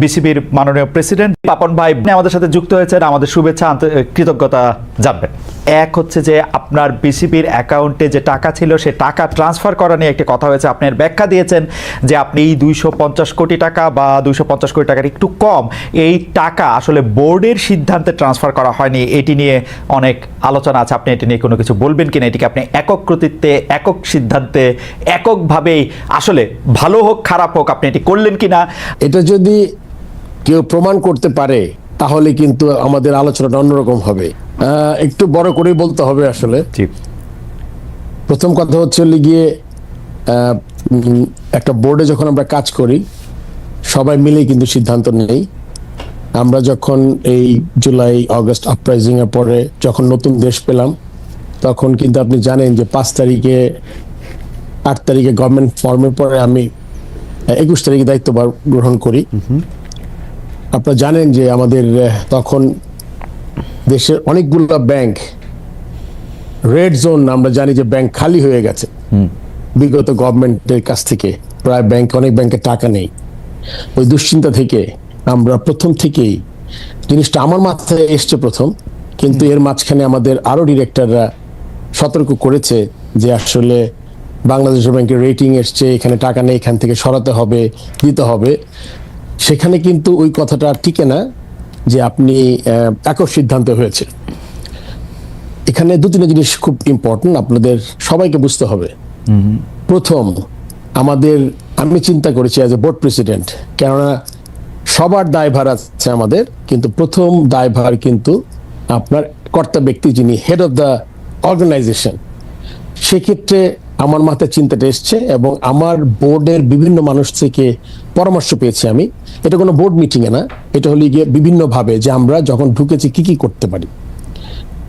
বিসিবির মাননীয় প্রেসিডেন্ট পাপন ভাই আমাদের সাথে যুক্ত হয়েছেন। আমাদের শুভেচ্ছা কৃতজ্ঞতা জানবেন। এক হচ্ছে যে আপনার বিসিবির অ্যাকাউন্টে যে টাকা ছিল, সে টাকা ট্রান্সফার করা নিয়ে একটি কথা হয়েছে। আপনি ব্যাখ্যা দিয়েছেন যে আপনি এই দুইশো পঞ্চাশ কোটি টাকা বা দুইশো পঞ্চাশ কোটি টাকার একটু কম, এই টাকা আসলে বোর্ডের সিদ্ধান্তে ট্রান্সফার করা হয়নি। এটি নিয়ে অনেক আলোচনা আছে। আপনি এটি নিয়ে কোনো কিছু বলবেন কিনা? এটিকে আপনি একক কৃতিত্বে, একক সিদ্ধান্তে, এককভাবেই আসলে ভালো হোক, খারাপ হোক, আপনি এটি করলেন কিনা? এটা যদি কেউ প্রমাণ করতে পারে তাহলে কিন্তু আমাদের আলোচনাটা অন্যরকম হবে। একটু বড় করেই বলতে হবে আসলে। প্রথম কথা হচ্ছে গিয়ে একটা বোর্ডে যখন আমরা কাজ করি সবাই মিলে কিন্তু সিদ্ধান্ত নেই। আমরা যখন এই জুলাই আগস্ট আপরাইজিং এর পরে যখন নতুন দেশ পেলাম তখন কিন্তু আপনি জানেন যে পাঁচ তারিখে আট তারিখে গভর্নমেন্ট ফর্মের পরে আমি একুশ তারিখে দায়িত্বভার গ্রহণ করি। আপনারা জানেন যে আমাদের তখন দেশের অনেকগুলো ব্যাংক রেড জোন আমরা জানি যে ব্যাংক খালি হয়ে গেছে। বিগত গভর্নমেন্টের কাছ থেকে প্রায় ব্যাংক অনেক ব্যাংকে টাকা নেই। ওই দুশ্চিন্তা থেকে আমরা প্রথম থেকেই জিনিসটা আমার মাথায় এসছে প্রথম কিন্তু এর মাঝখানে আমাদের আরও ডিরেক্টররা সতর্ক করেছে যে আসলে বাংলাদেশ ব্যাংকের রেটিং এসছে এখানে টাকা নেই এখান থেকে সরাতে হবে দিতে হবে। সেখানে কিন্তু ওই কথাটা আর টিকে না যে আপনি একক সিদ্ধান্ত হয়েছে এখানে দু তিনটা জিনিস খুব ইম্পর্টেন্ট আপনাদের সবাইকে বুঝতে হবে। প্রথম, আমাদের, আমি চিন্তা করেছি অ্যাজ এ বোর্ড প্রেসিডেন্ট কেননা সবার দায়ভার আছে আমাদের, কিন্তু প্রথম দায়ভার কিন্তু আপনার কর্তা ব্যক্তি যিনি হেড অফ দ্য অর্গানাইজেশন সেক্ষেত্রে আমার মাথায় চিন্তাটা এসছে এবং আমার বোর্ডের বিভিন্ন মানুষ থেকে পরামর্শ পেয়েছি আমি। এটা কোনো বোর্ড মিটিংয়ে না, এটা হলে গিয়ে বিভিন্নভাবে যে আমরা যখন ঢুকেছি কি কি করতে পারি।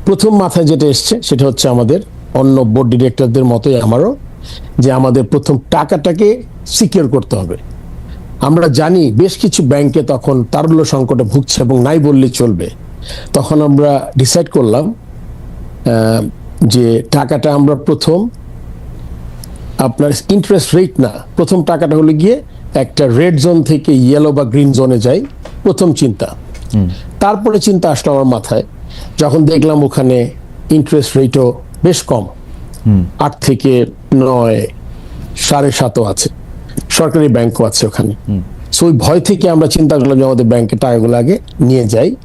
প্রথম মাথায় যেটা এসছে সেটা হচ্ছে আমাদের অন্য বোর্ড ডিরেক্টরদের মতোই আমারও, যে আমাদের প্রথম টাকাটাকে সিকিউর করতে হবে। আমরা জানি বেশ কিছু ব্যাংকে তখন তারল্য সংকটে ভুগছে এবং নাই বললে চলবে। তখন আমরা ডিসাইড করলাম যে টাকাটা আমরা প্রথম আপনার ইন্টারেস্ট রেট না। প্রথম টাকাটা হলে গিয়ে একটা রেড জোন থেকে ইয়েলো বা গ্রিন জোনে যাই প্রথম চিন্তা। তারপরে চিন্তা আসলো আমার মাথায় যখন দেখলাম ওখানে ইন্টারেস্ট রেটও বেশ কম। আট থেকে নয় সাড়ে সাতও আছে। সরকারি ব্যাংকও আছে ওখানে। সো ওই ভয় থেকে আমরা চিন্তা করলাম যে আমাদের ব্যাংকের টাকাগুলো আগে নিয়ে যাই।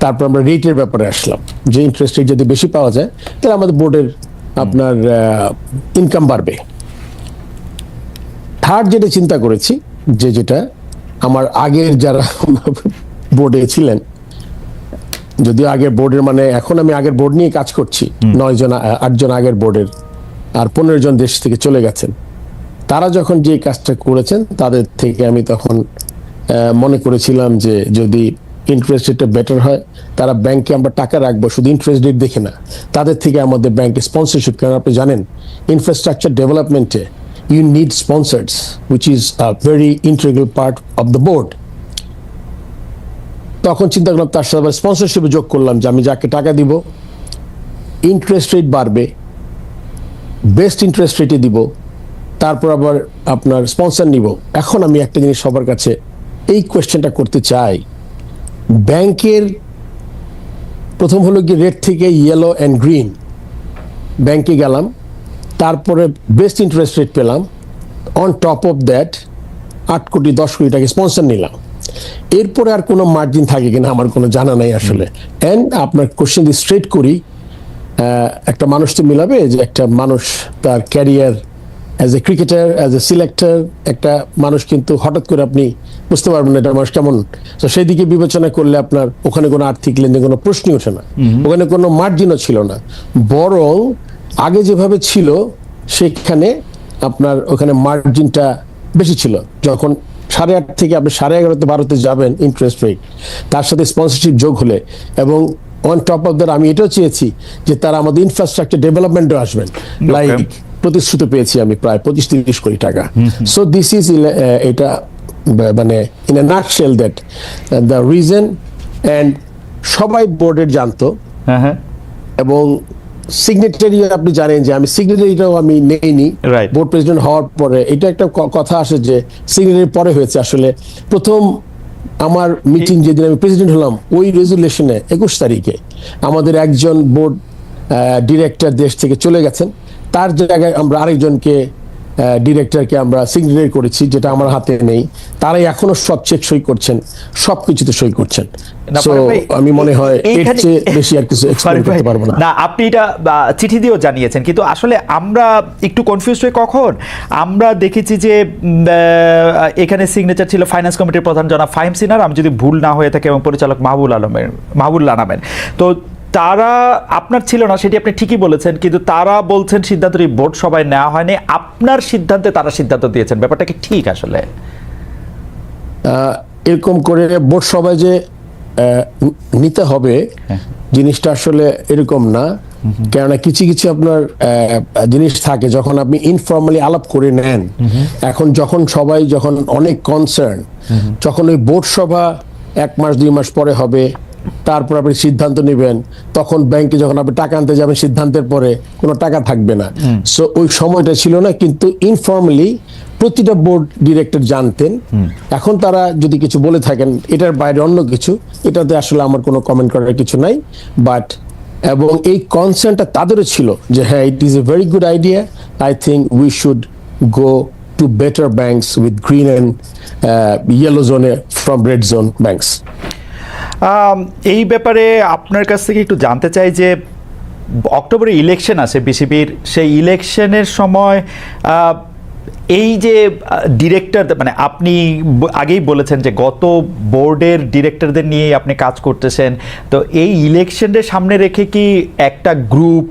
তারপর আমরা রেটের ব্যাপারে আসলাম। যে ইন্টারেস্ট রেট যদি বেশি পাওয়া যায় তাহলে আমাদের বোর্ডের আপনার ইনকাম বাড়বে। থার্ড যেটা চিন্তা করেছি যে যেটা আমার আগের যারা বোর্ডে ছিলেন যদিও আগের বোর্ডের মানে এখন আমি আগের বোর্ড নিয়ে কাজ করছি নয় জন আটজন আগের বোর্ডের আর পনেরো জন দেশ থেকে চলে গেছেন। তারা যখন যে কাজটা করেছেন তাদের থেকে আমি তখন মনে করেছিলাম যে যদি ইন্টারেস্ট রেটটা বেটার হয় তারা ব্যাংকে আমরা টাকা রাখব শুধু ইন্টারেস্ট রেট দেখে না। তাদের থেকে আমাদের ব্যাংকে স্পন্সরশিপ কারণ আপনি জানেন ইনফ্রাস্ট্রাকচার ডেভেলপমেন্টে you need sponsors which is a very integral part of the board তখন চিন্তা করলাম, তার সাথে স্পন্সরশিপে যোগ করলাম যে আমি যাকে টাকা দিব ইন্টারেস্ট রেট বাড়বে বেস্ট ইন্টারেস্ট রেটে দিব, তারপর আবার আপনার স্পন্সর নিব। এখন আমি একটা জিনিস সবার কাছে এই কোয়েশ্চেনটা করতে চাই। ব্যাংকের প্রথম হলো কি রেড থেকে ইয়েলো অ্যান্ড গ্রিন ব্যাংকে গেলাম তারপরে বেস্ট ইন্টারেস্ট রেট পেলাম। অন টপ অফ দ্যাট আট কোটি দশ কোটি টাকা স্পন্সর নিলাম। এরপরে আর কোনো মার্জিন থাকে কিনা আমার কোনো জানা নাই আসলে। অ্যান্ড আপনার কোশ্চেন দিয়ে স্ট্রেট করি একটা মানুষ তো মিলাবে যে একটা মানুষ তার career as a cricketer as a selector একটা মানুষ কিন্তু হঠাৎ করে আপনি বুঝতে পারবেন না এটা মানুষ কেমন। তো সেই দিকে বিবেচনা করলে আপনার ওখানে কোনো আর্থিক লেনদেন কোনো প্রশ্নই ওঠে না। ওখানে কোনো মার্জিনও ছিল না। বরং আগে যেভাবে ছিল সেখানে আপনার ওখানে মার্জিনটা বেশি ছিল। যখন সাড়ে আট থেকে আপনি সাড়ে এগারোতে বারোতে যাবেন ইন্টারেস্ট রেট তার সাথে স্পন্সরশিপ যোগ হলে এবং অন টপ অফ দ্যাট আমি এটাও চেয়েছি যে তারা আমাদের ইনফ্রাস্ট্রাকচার ডেভেলপমেন্টও আসবেন। লাইক প্রতিশ্রুতি পেয়েছি আমি প্রায় পঁচিশ তিরিশ কোটি টাকা। সো দিস ইজ এটা মানে in a nutshell that the reason and সবাই বোর্ডের জানতো। হ্যাঁ হ্যাঁ। এবং সিগনেটারি আপনি জানেন যে আমি সিগনেটারিটাও আমি নেইনি. বোর্ড প্রেসিডেন্ট হওয়ার পরে। এটা একটা কথা আসে যে সিগনেটারি পরে হয়েছে আসলে। প্রথম আমার মিটিং যেদিন আমি প্রেসিডেন্ট হলাম ওই রেজুলেশনে একুশ তারিখে আমাদের একজন বোর্ড ডিরেক্টর দেশ থেকে চলে গেছেন। তার জায়গায় আমরা আরেকজনকে ডিরেক্টরকে আমরা সিগনেচার করেছি যেটা আমার হাতে নেই। তারাই এখনও সব চেক সই করছেন সব কিছুতে সই করছেন। না, So, ফারুক ভাই, আমি মনে হয় এর চেয়ে বেশি আর কিছু এক্সপ্লেন করতে পারব না। না আপনি এটা চিঠি দিয়েও জানিয়েছেন কিন্তু আসলে আমরা একটু কনফিউজ হয়ে কখন? আমরা দেখেছি যে এখানে সিগনেচার ছিল ফাইন্যান্স কমিটির প্রধান জনাব ফাহিম সিনার আমি যদি ভুল না হয়ে থাকে এবং পরিচালক মাহবুল আলমের মাহবুল্লাহ নামের। তো তারা আপনার ছিল না সেটি আপনি ঠিকই বলেছেন কিন্তু তারা বলছেন সিদ্ধান্তটি বোর্ড সবাই নেওয়া হয়নি। আপনার সিদ্ধান্তে তারা সিদ্ধান্ত দিয়েছেন ব্যাপারটা কি ঠিক আসলে? এরকম করে বোর্ড সবাই যে নিতে হবে জিনিসটা আসলে এরকম না। কেননা কিছু কিছু আপনার জিনিস থাকে যখন আপনি ইনফর্মালি আলাপ করে নেন এখন যখন সবাই যখন অনেক কনসার্ন যখন ওই বোর্ড সভা এক মাস দুই মাস পরে হবে তারপর আপনি সিদ্ধান্ত নেবেন। তখন ব্যাংকে যখন আপনি টাকা আনতে যাবেন সিদ্ধান্তের পরে কোনো টাকা থাকবে না। সো ওই সময়টা ছিল না কিন্তু ইনফর্মালি প্রতিটা বোর্ড ডিরেক্টর জানতেন। এখন তারা যদি কিছু বলে থাকেন এটার বাইরে অন্য কিছু এটাতে আসলে আমার কোনো কমেন্ট করার কিছু নাই। বাট এবং এই কনসার্নটা তাদেরও ছিল যে হ্যাঁ it is a very good idea I think we should go to better banks with green and yellow জোনে ফ্রম রেড জোন ব্যাংকস এই ব্যাপারে আপনার কাছ থেকে একটু জানতে চাই যে অক্টোবরে ইলেকশন আছে বিসিবির। সেই ইলেকশনের সময় এই যে ডিরেক্টর মানে আপনি আগেই বলেছেন যে গত বোর্ডের ডিরেক্টরদের নিয়ে আপনি কাজ করতেছেন। তো এই ইলেকশনের সামনে রেখে কি একটা গ্রুপ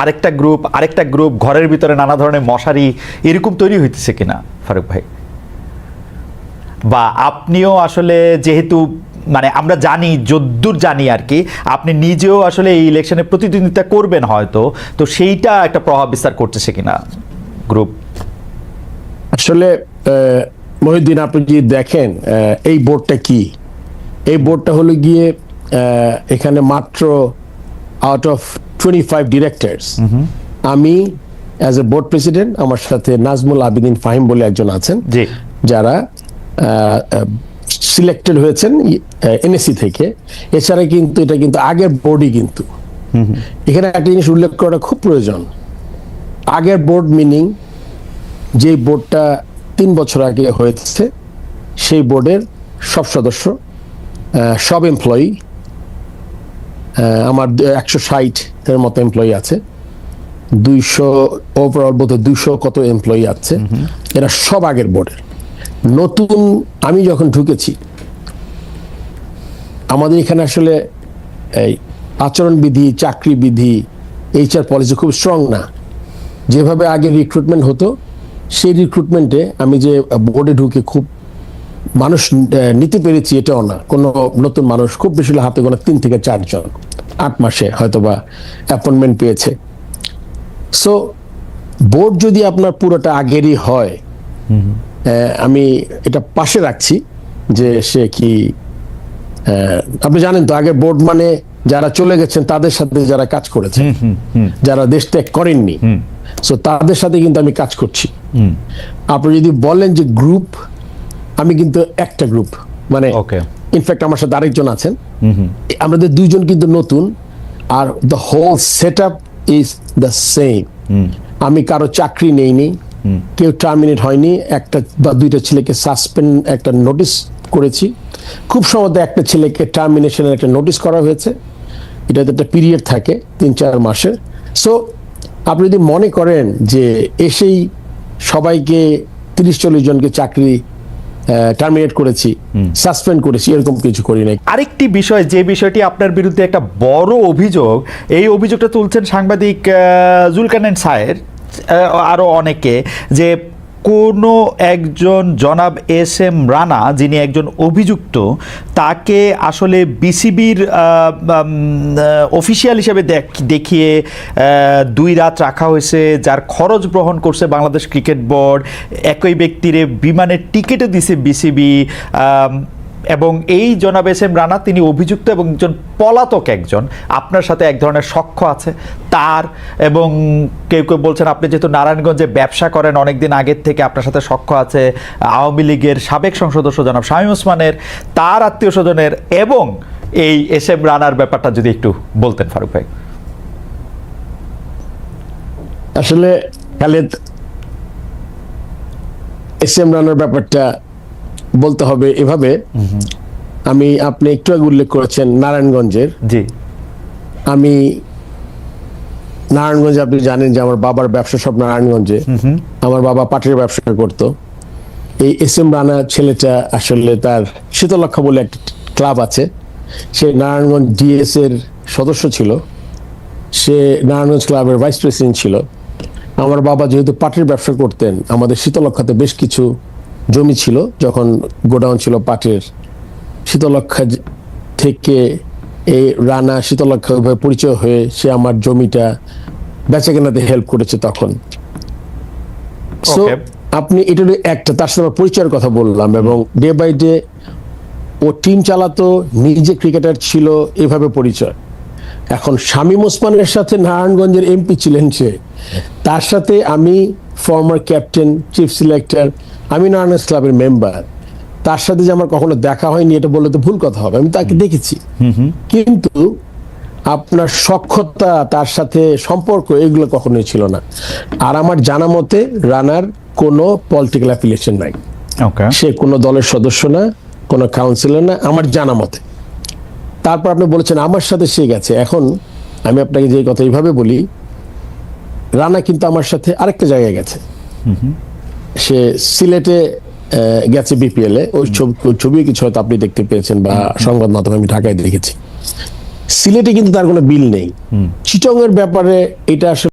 আরেকটা গ্রুপ আরেকটা গ্রুপ ঘরের ভিতরে নানা ধরনের মশারি, এরকম তৈরি হইতেছে কিনা, ফারুক ভাই? বা আপনিও আসলে যেহেতু মানে আমরা জানি যদ্দূর জানি আর কি আপনি নিজেও আসলে এই ইলেকশনে প্রতিদ্বন্দ্বিতা করবেন হয়তো তো সেইটা একটা প্রভাব বিস্তার করতেছে কিনা গ্রুপ আসলে মহিউদ্দিন আপনি যদি দেখেন এই বোর্ডটা কি? এই বোর্ডটা হলো গিয়ে এখানে মাত্র out of twenty five directors আমি অ্যাজ এ বোর্ড প্রেসিডেন্ট আমার সাথে নাজমুল আবিদিন ফাহিম বলে একজন আছেন যারা সিলেক্টেড হয়েছেন এনএসসি থেকে। এছাড়া কিন্তু এটা কিন্তু আগের বোর্ডই কিন্তু। এখানে একটা জিনিস উল্লেখ করাটা খুব প্রয়োজন। আগের বোর্ড মিনিং যে বোর্ডটা তিন বছর আগে হয়েছে সেই বোর্ডের সব সদস্য সব এমপ্লয়ি আমার একশো ষাট এর মতো এমপ্লয়ি আছে। দুইশো ওভারঅল বোধ দুইশো কত এমপ্লয়ি আছে। এরা সব আগের বোর্ডের নতুন আমি যখন ঢুকেছি, আমাদের এখানে আসলে এই আচরণবিধি চাকরি বিধি এইচআর পলিসি খুব স্ট্রং না। যেভাবে আগে রিক্রুটমেন্ট হতো, সেই রিক্রুটমেন্টে আমি যে বোর্ডে ঢুকে খুব মানুষ নিতে পেরেছি এটাও না। কোনো নতুন মানুষ, খুব বেশি হলে হাতে গোনা তিন থেকে চারজন, আট মাসে হয়তোবা অ্যাপয়েন্টমেন্ট পেয়েছে। সো বোর্ড যদি আপনার পুরোটা আগেরই হয় আমি এটা পাশে রাখছি যে সে কি আপনি জানেন তো আগে বোর্ড মানে যারা চলে গেছেন তাদের সাথে যারা কাজ করেছে যারা দেশ ত্যাগ করেননি সো তাদের সাথে কিন্তু আমি কাজ করছি। আপনি যদি বলেন যে গ্রুপ আমি কিন্তু একটা গ্রুপ মানে. ইনফ্যাক্ট আমার সাথে আরেকজন আছেন। আমাদের দুইজন কিন্তু নতুন আর the whole set up is the same আমি কারও চাকরি নেইনি কেউ টার্মিনেট হয়নি একটা বা দুইটা ছেলেকে সাসপেন্ড একটা নোটিশ করেছি। খুব সম্ভবত একটা ছেলেকে টার্মিনেশনের একটা নোটিশ করা হয়েছে। এটাতে একটা পিরিয়ড থাকে তিন চার মাসের। সো আপনি যদি মনে করেন যে এসেই সবাইকে তিরিশ চল্লিশ জনকে চাকরি টার্মিনেট করেছি সাসপেন্ড করেছি এরকম কিছু করি নাই। আরেকটি বিষয় যে বিষয়টি আপনার বিরুদ্ধে একটা বড় অভিযোগ এই অভিযোগটা তুলছেন সাংবাদিক জুলকানেন সায়ের। আরও অনেকে যে কোনো একজন জনাব এস এম রানা যিনি একজন অভিযুক্ত, তাকে আসলে বিসিবির অফিসিয়াল হিসেবে দেখ- দেখিয়ে দুই রাত রাখা হয়েছে, যার খরচ গ্রহণ করছে বাংলাদেশ ক্রিকেট বোর্ড। একই ব্যক্তিরে বিমানের টিকিটও দিছে বিসিবি এবং এই জনাব এস এম রানা, তিনি অভিযুক্ত এবং একজন পলাতক একজন। আপনার সাথে এক ধরনের সখ্য আছে। তার এবং কেউ কেউ বলছেন, আপনি যেহেতু নারায়ণগঞ্জে ব্যবসা করেন, অনেকদিন আগের থেকে আপনার সাথে সখ্য আছে আওয়ামী লীগের সাবেক সংসদ সদস্য জনাব শামীম ওসমানের, তার আত্মীয় স্বজনের এবং এই এস এম রানার ব্যাপারটা যদি একটু বলতেন ফারুক ভাই। আসলে খালেদ, এস এম রানার ব্যাপারটা বলতে হবে এভাবে। আমি আপনি একটু আগে উল্লেখ করেছেন নারায়ণগঞ্জের। জি। আমি নারায়ণগঞ্জে আপনি জানেন যে আমার বাবার ব্যবসা সব নারায়ণগঞ্জে। আমার বাবা পাটের ব্যবসা করতো। এই এস এম রানা ছেলেটা আসলে তার শীতলক্ষা বলে একটা ক্লাব আছে। সে নারায়ণগঞ্জ ডিএস এর সদস্য ছিল। সে নারায়ণগঞ্জ ক্লাবের ভাইস প্রেসিডেন্ট ছিল। আমার বাবা যেহেতু পাটের ব্যবসা করতেন আমাদের শীতলক্ষাতে বেশ কিছু জমি ছিল যখন গোডাউন ছিল পাটের শীতলক্ষা থেকে এই রানা শীতলক্ষা ভাবে পরিচয় হয়ে সে আমার জমিটা বেচা কেনাতে হেল্প করেছে তখন। Okay. আপনি এটা একটা তার সাথে পরিচয়ের কথা বললাম এবং ডে বাই ডে ও টিম চালাতো নিজে ক্রিকেটার ছিল এভাবে পরিচয়। এখন শামীম ওসমানের সাথে নারায়ণগঞ্জের এমপি ছিলেন সে। তার সাথে আমি ফর্মার ক্যাপ্টেন চিফ সিলেক্টর আমি নারায়ণগঞ্জ ক্লাবের মেম্বার তার সাথে যে আমার কখনো দেখা হয়নি এটা বললে তো ভুল কথা হবে আমি তাকে দেখেছি। কিন্তু আপনার সক্ষতা তার সাথে সম্পর্ক এগুলো কখনোই ছিল না। আর আমার জানা মতে রানার কোনো পলিটিক্যাল অ্যাফিলিয়েশন নাই। সে কোনো দলের সদস্য না কোনো কাউন্সিলর না আমার জানা মতে। তারপর আপনি বলেছেন আমার সাথে সে গেছে। এখন আমি আপনাকে যে কথা এইভাবে বলি রানা কিন্তু আমার সাথে আরেকটা জায়গায় গেছে। সে সিলেটে গেছে বিপিএল এ। ওই ছবি ওই ছবি কিছু হয়তো আপনি দেখতে পেয়েছেন বা সংবাদ মাধ্যমে আমি ঢাকায় দেখেছি। সিলেটে কিন্তু তার কোনো বিল নেই। চিটং এর ব্যাপারে এটা আসলে